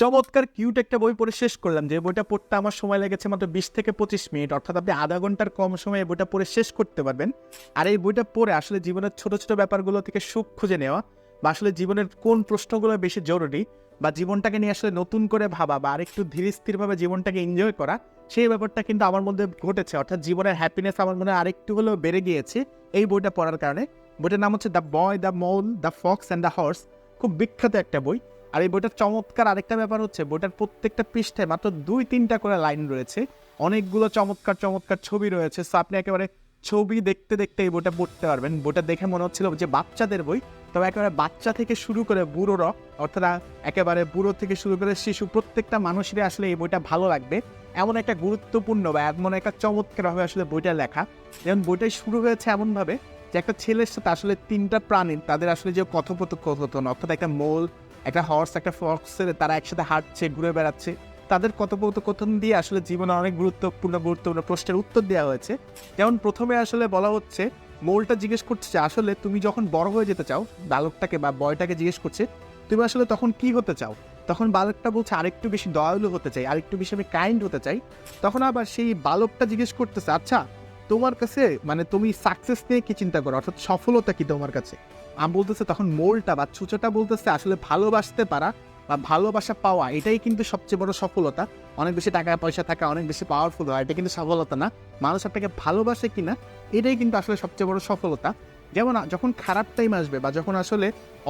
চমৎকার কিউট একটা বই পড়ে শেষ করলাম, যে বইটা পড়তে আমার সময় লেগেছে মাত্র বিশ থেকে পঁচিশ মিনিট, অর্থাৎ আপনি আধা ঘণ্টার কম সময়ে বইটা পড়ে শেষ করতে পারবেন। আর এই বইটা পড়ে আসলে জীবনের ছোট ছোট ব্যাপারগুলো থেকে সুখ খুঁজে নেওয়া, বা আসলে জীবনের কোন প্রশ্নগুলো বেশি জরুরি, বা জীবনটাকে নিয়ে আসলে নতুন করে ভাবা, বা আরেকটু ধীর স্থিরভাবে জীবনটাকে এনজয় করা, সেই ব্যাপারটা কিন্তু আমার মধ্যে ঘটেছে। অর্থাৎ জীবনের হ্যাপিনেস আমার মনে আরেকটু হলেও বেড়ে গিয়েছে এই বইটা পড়ার কারণে। বইটার নাম হচ্ছে the boy the mole the fox and the horse খুব বিখ্যাত একটা বই। আর এই বইটার চমৎকার আরেকটা ব্যাপার হচ্ছে, বইটার প্রত্যেকটা পৃষ্ঠায় মাত্র দুই, তিনটা করে লাইন রয়েছে। অনেকগুলো চমৎকার চমৎকার ছবি রয়েছে। সো আপনি একেবারে ছবি দেখতে দেখতে এই বইটা পড়তে পারবেন। বইটা দেখে মনে হচ্ছিল যে বাচ্চাদের বই, তবে একেবারে বাচ্চা থেকে শুরু করে বুড়োরা অর্থাৎ একেবারে বুড়ো থেকে শুরু করে শিশু, প্রত্যেকটা মানুষেরই আসলে এই বইটা ভালো লাগবে। এমন একটা গুরুত্বপূর্ণ বা এমন একটা চমৎকারভাবে আসলে বইটা লেখা। যেমন বইটাই শুরু হয়েছে এমনভাবে যে একটা ছেলের সাথে আসলে তিনটা প্রাণী, তাদের আসলে যে কথোপকথন অর্থাৎ একটা মোল একটা হর্স একটা ফক্সের তারা একসাথে হাঁটছে, ঘুরে বেড়াচ্ছে। তাদের কথোপকথন দিয়ে আসলে জীবনে অনেক গুরুত্বপূর্ণ গুরুত্বপূর্ণ প্রশ্নের উত্তর দেওয়া হয়েছে। যেমন প্রথমে আসলে বলা হচ্ছে, মোলটা জিজ্ঞেস করছে যে, আসলে তুমি যখন বড় হয়ে যেতে চাও, বালকটাকে বা বয়টাকে জিজ্ঞেস করছে, তুমি আসলে তখন কি হতে চাও? তখন বালকটা বলছে, আরেকটু বেশি দয়ালু হতে চাই, আরেকটু বেশি আমি কাইন্ড হতে চাই। তখন আবার সেই বালকটা জিজ্ঞেস করতেছে আচ্ছা তোমার কাছে মানে তুমি সাকসেস নিয়ে কি চিন্তা করো? অর্থাৎ সফলতা কি তোমার কাছে? আমি বলতেছে তখন মোলটা বা ছুচোটা বলতেছে আসলে ভালোবাসতে পারা বা ভালোবাসা পাওয়া, এটাই কিন্তু সবচেয়ে বড় সফলতা। অনেক বেশি টাকা পয়সা থাকা, অনেক বেশি পাওয়ারফুল হয় এটা কিন্তু সফলতা না। মানুষ আপনাকে ভালোবাসে কিনা, এটাই কিন্তু আসলে সবচেয়ে বড় সফলতা। যেমন যখন খারাপ টাইম আসবে বা যখন আসলে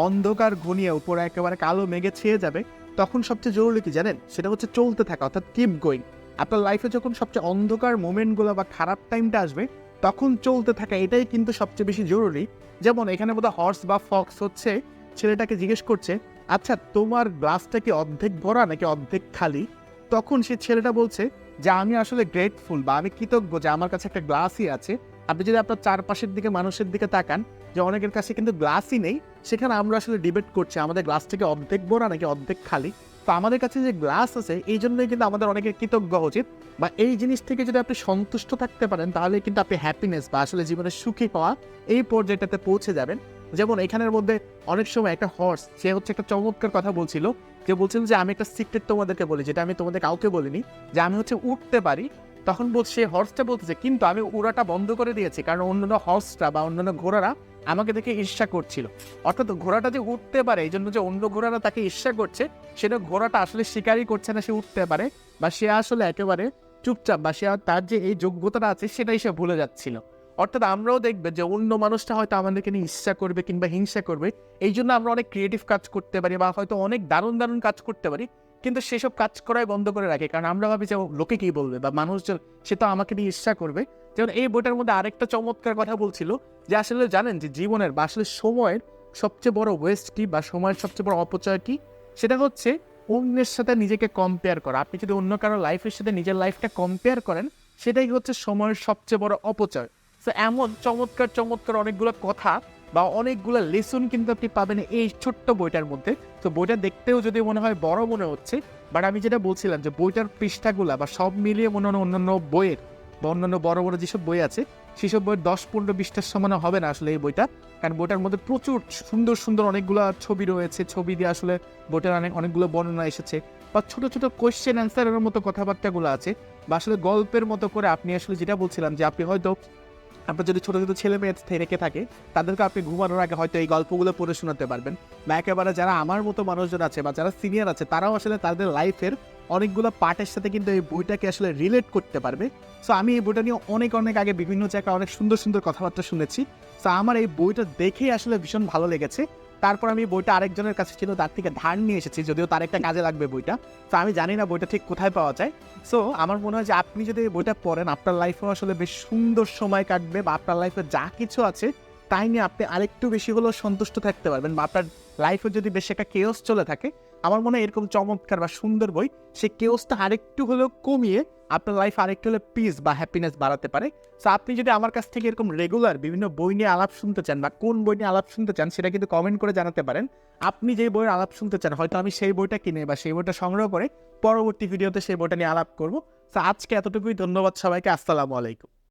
অন্ধকার ঘনিয়ে উপরে একেবারে কালো মেঘে ছেয়ে যাবে, তখন সবচেয়ে জরুরি কি জানেন? সেটা হচ্ছে চলতে থাকা, অর্থাৎ কিপ গোয়িং আপনার লাইফে যখন সবচেয়ে অন্ধকার মোমেন্টগুলো বা খারাপ টাইমটা আসবে, তখন চলতে থাকা এটাই কিন্তু সবচেয়ে বেশি জরুরি। যেমন এখানে বোধহয় হর্স বা ফক্স হচ্ছে, ছেলেটাকে জিজ্ঞেস করছে আচ্ছা তোমার গ্লাসটা কি অর্ধেক ভরা নাকি অর্ধেক খালি? তখন সে ছেলেটা বলছে যে, আমি আসলে গ্রেটফুল বা আমি কৃতজ্ঞ যে আমার কাছে একটা গ্লাসই আছে। আপনি যদি আপনার চারপাশের দিকে, মানুষের দিকে তাকান, যে অনেকের কাছে কিন্তু গ্লাসই নেই, সেখানে আমরা আসলে ডিবেট করছি, আমাদের গ্লাসটাকে অর্ধেক ভরা নাকি অর্ধেক খালি? তো আমাদের কাছে যে গ্লাস আছে, এই জন্যই কিন্তু আমাদের অনেকের কৃতজ্ঞ উচিত। বা এই জিনিস থেকে যদি আপনি সন্তুষ্ট থাকতে পারেন, তাহলে কিন্তু আপনি হ্যাপিনেস বা আসলে জীবনে সুখী পাওয়া এই পর্যায়টাতে পৌঁছে যাবেন। যেমন এখানের মধ্যে অনেক সময় একটা হর্স সে হচ্ছে একটা চমৎকার কথা বলছিল। যে বলছিল যে, আমি একটা সিক্রেট তোমাদেরকে বলি, যেটা আমি তোমাদের কাউকে বলিনি, যে আমি হচ্ছে উঠতে পারি। তখন বলছে সে হর্সটা বলতেছে, কিন্তু আমি উড়াটা বন্ধ করে দিয়েছি, কারণ অন্যান্য হর্সটা বা অন্যান্য ঘোড়ারা আমাকে দেখে ঈর্ষা করছিল। অর্থাৎ ঘোড়াটা যে উঠতে পারে এই জন্য যে অন্য ঘোড়ারা তাকে ঈর্ষা করছে, সেটা ঘোড়াটা আসলে স্বীকারই করছে না, সে উঠতে পারে, বা সে আসলে একেবারে চুপচাপ, বা সে তার যে এই যোগ্যতাটা আছে, সেটাই সে ভুলে যাচ্ছিল। অর্থাৎ আমরাও দেখবে যে অন্য মানুষটা হয়তো আমাদেরকে নিয়ে ঈর্ষা করবে কিংবা হিংসা করবে এই জন্য আমরা অনেক ক্রিয়েটিভ কাজ করতে পারি, বা হয়তো অনেক দারুণ দারুণ কাজ করতে পারি কিন্তু সেসব কাজ করাই বন্ধ করে রাখে, কারণ আমরা ভাবি যে লোকে কি বলবে বা মানুষজন সে তো আমাকে নিয়ে ঈর্ষা করবে। যেমন এই বইটার মধ্যে আরেকটা চমৎকার কথা বলছিল যে আসলে জানেন যে জীবনের বা আসলে সময়ের সবচেয়ে বড় ওয়েস্ট কি বা সময়ের সবচেয়ে বড় অপচয় কি? সেটা হচ্ছে অন্যের সাথে নিজেকে কম্পেয়ার করা। আপনি যদি অন্য কারও লাইফের সাথে নিজের লাইফটা কম্পেয়ার করেন, সেটাই হচ্ছে সময়ের সবচেয়ে বড় অপচয়। তো এমন চমৎকার চমৎকার অনেকগুলো কথা বা অনেকগুলো লেসন কিন্তু আপনি পাবেন এই ছোট্ট বইটার মধ্যে। তো বইটা দেখতেও যদি মনে হয় বড় মনে হচ্ছে বাট আমি যেটা বলছিলাম যে বইটার পৃষ্ঠাগুলা বা সব মিলিয়ে মনে হয় অন্যান্য বইয়ের বা অন্যান্য বড় বড় যেসব বই আছে, সেসব বইয়ের দশ পনেরো বিশটার সমান হবে না আসলে এই বইটা। কারণ বইটার মধ্যে প্রচুর সুন্দর সুন্দর অনেকগুলো ছবি রয়েছে, ছবি দিয়ে আসলে বইটার অনেক অনেকগুলো বর্ণনা এসেছে বা ছোট ছোট কোয়েশ্চেন অ্যান্সারের মতো কথাবার্তাগুলো আছে। বা আসলে গল্পের মতো করে আপনি আসলে যেটা বলছিলাম যে আপনি হয়তো আপনার যদি ছোটো ছোটো ছেলে মেয়ে রেখে থাকে, তাদেরকে আপনি ঘুমানোর আগে হয়তো এই গল্পগুলো পড়ে শোনাতে পারবেন। বা একেবারে যারা আমার মতো মানুষজন আছে বা যারা সিনিয়র আছে, তারাও আসলে তাদের লাইফের অনেকগুলো পার্টের সাথে কিন্তু এই বইটাকে আসলে রিলেট করতে পারবে। সো আমি এই বইটা নিয়ে অনেক অনেক আগে বিভিন্ন জায়গায় অনেক সুন্দর সুন্দর কথাবার্তা শুনেছি। সো আমার এই বইটা দেখেই আসলে ভীষণ ভালো লেগেছে। তারপর আমি বইটা আরেকজনের কাছে ছিল, তার থেকে ধার নিয়ে এসেছি, যদিও তার একটা কাজে লাগবে বইটা। তো আমি জানি না বইটা ঠিক কোথায় পাওয়া যায়। সো আমার মনে হয় যে আপনি যদি বইটা পড়েন, আপনার লাইফেও আসলে বেশ সুন্দর সময় কাটবে বা আপনার লাইফে যা কিছু আছে, তাই নিয়ে আপনি আরেকটু বেশি হলেও সন্তুষ্ট থাকতে পারবেন বা আপনার লাইফে যদি বেশি একটা কেয়স চলে থাকে আমার মনে হয় এরকম চমৎকার বা সুন্দর বই সেই কেওসটা আরেকটু হলেও কমিয়ে আপনার লাইফ আরেকটু হলে পিস বা হ্যাপিনেস বাড়াতে পারে। সো আপনি যদি আমার কাছ থেকে এরকম রেগুলার বিভিন্ন বই নিয়ে আলাপ শুনতে চান বা কোন বই নিয়ে আলাপ শুনতে চান, সেটা কিন্তু কমেন্ট করে জানাতে পারেন। আপনি যে বইয়ের আলাপ শুনতে চান, হয়তো আমি সেই বইটা কিনে বা সেই বইটা সংগ্রহ করে পরবর্তী ভিডিওতে সেই বইটা নিয়ে আলাপ করব। সো আজকে এতটুকুই, ধন্যবাদ সবাইকে, আসসালামু আলাইকুম।